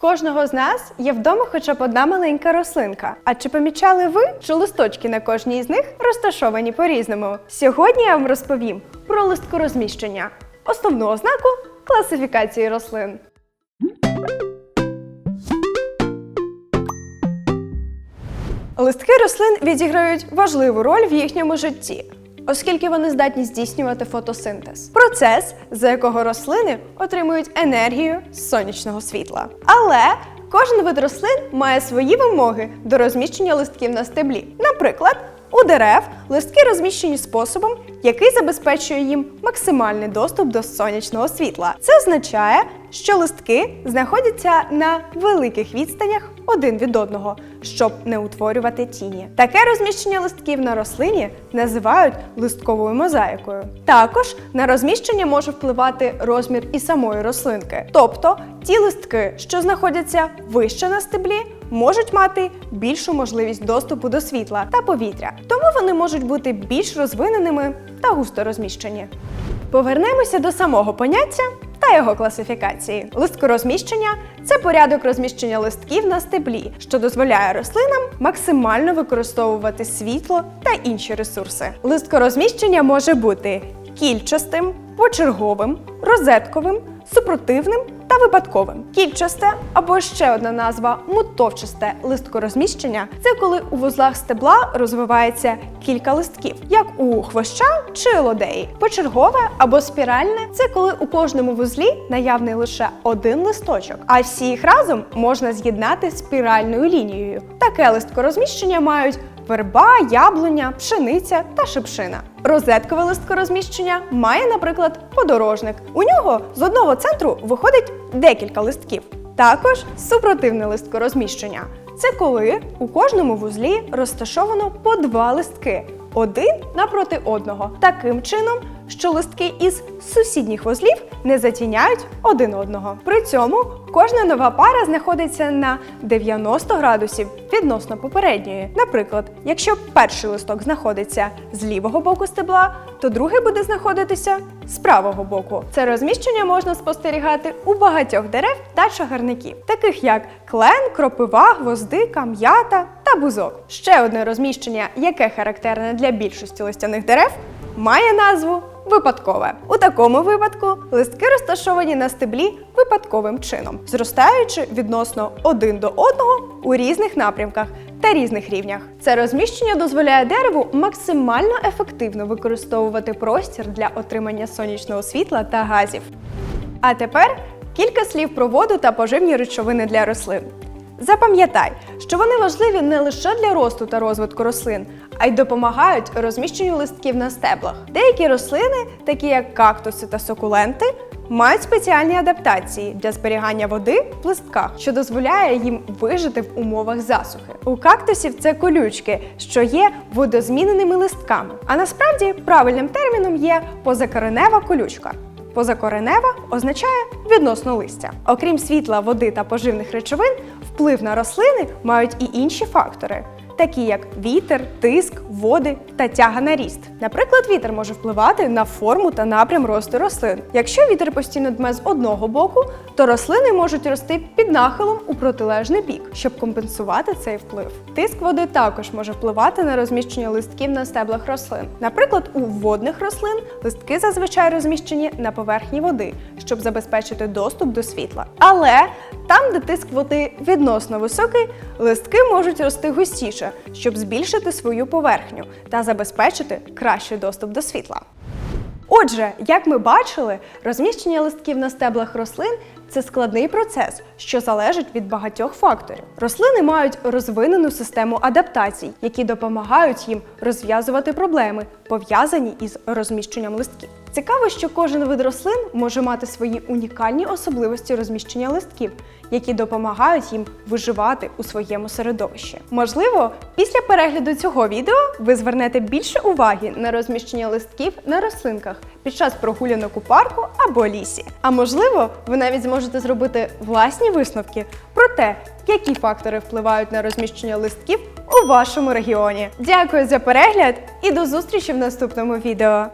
кожного з нас є вдома хоча б одна маленька рослинка. А чи помічали ви, що листочки на кожній з них розташовані по-різному? Сьогодні я вам розповім про листкорозміщення, основну ознаку класифікації рослин. Листки рослин відіграють важливу роль в їхньому житті, оскільки вони здатні здійснювати фотосинтез процес, за якого рослини отримують енергію з сонячного світла. Але кожен вид рослин має свої вимоги до розміщення листків на стеблі. Наприклад, у дерев листки розміщені способом, який забезпечує їм максимальний доступ до сонячного світла. Це означає, що листки знаходяться на великих відстанях один від одного, щоб не утворювати тіні. Таке розміщення листків на рослині називають листковою мозаїкою. Також на розміщення може впливати розмір і самої рослинки. Тобто ті листки, що знаходяться вище на стеблі, можуть мати більшу можливість доступу до світла та повітря, тому вони можуть бути більш розвиненими та густо розміщені. Повернемося до самого поняття його класифікації. Листкорозміщення це порядок розміщення листків на стеблі, що дозволяє рослинам максимально використовувати світло та інші ресурси. Листкорозміщення може бути кільчастим, почерговим, розетковим, супротивним та випадковим. Кільчасте або ще одна назва мотовчасте листкорозміщення це коли у вузлах стебла розвивається кілька листків, як у хвоща чи лодеї. Почергове або спіральне це коли у кожному вузлі наявний лише один листочок, а всі їх разом можна з'єднати спіральною лінією. Таке листкорозміщення мають верба, яблуня, пшениця та шипшина. Розеткове листкорозміщення має, наприклад, подорожник. У нього з одного центру виходить декілька листків. Також супротивне листкорозміщення це коли у кожному вузлі розташовано по два листки, один напроти одного, таким чином, що листки із сусідніх вузлів не затіняють один одного. При цьому кожна нова пара знаходиться на 90 градусів відносно попередньої. Наприклад, якщо перший листок знаходиться з лівого боку стебла, то другий буде знаходитися з правого боку. Це розміщення можна спостерігати у багатьох дерев та чагарників, таких як клен, кропива, гвоздика, м'ята та бузок. Ще одне розміщення, яке характерне для більшості листяних дерев, має назву випадкове. У такому випадку листки розташовані на стеблі випадковим чином, зростаючи відносно один до одного у різних напрямках та різних рівнях. Це розміщення дозволяє дереву максимально ефективно використовувати простір для отримання сонячного світла та газів. А тепер кілька слів про воду та поживні речовини для рослин. Запам'ятай, що вони важливі не лише для росту та розвитку рослин, а й допомагають розміщенню листків на стеблах. Деякі рослини, такі як кактуси та сукуленти, мають спеціальні адаптації для зберігання води в листках, що дозволяє їм вижити в умовах засухи. У кактусів це колючки, що є водозміненими листками. А насправді правильним терміном є позакоренева колючка. Позакоренева означає відносно листя. Окрім світла, води та поживних речовин, вплив на рослини мають і інші фактори, такі як вітер, тиск, води та тяга на ріст. Наприклад, вітер може впливати на форму та напрям росту рослин. Якщо вітер постійно дме з одного боку, то рослини можуть рости під нахилом у протилежний бік, щоб компенсувати цей вплив. Тиск води також може впливати на розміщення листків на стеблах рослин. Наприклад, у водних рослин листки зазвичай розміщені на поверхні води, щоб забезпечити доступ до світла. Але там, де тиск води відносно високий, листки можуть рости густіше, щоб збільшити свою поверхню та забезпечити кращий доступ до світла. Отже, як ми бачили, розміщення листків на стеблах рослин це складний процес, що залежить від багатьох факторів. Рослини мають розвинену систему адаптацій, які допомагають їм розв'язувати проблеми, пов'язані із розміщенням листків. Цікаво, що кожен вид рослин може мати свої унікальні особливості розміщення листків, які допомагають їм виживати у своєму середовищі. Можливо, після перегляду цього відео ви звернете більше уваги на розміщення листків на рослинках під час прогулянок у парку або лісі. А можливо, ви навіть зможете зробити власні висновки про те, які фактори впливають на розміщення листків у вашому регіоні. Дякую за перегляд і до зустрічі в наступному відео.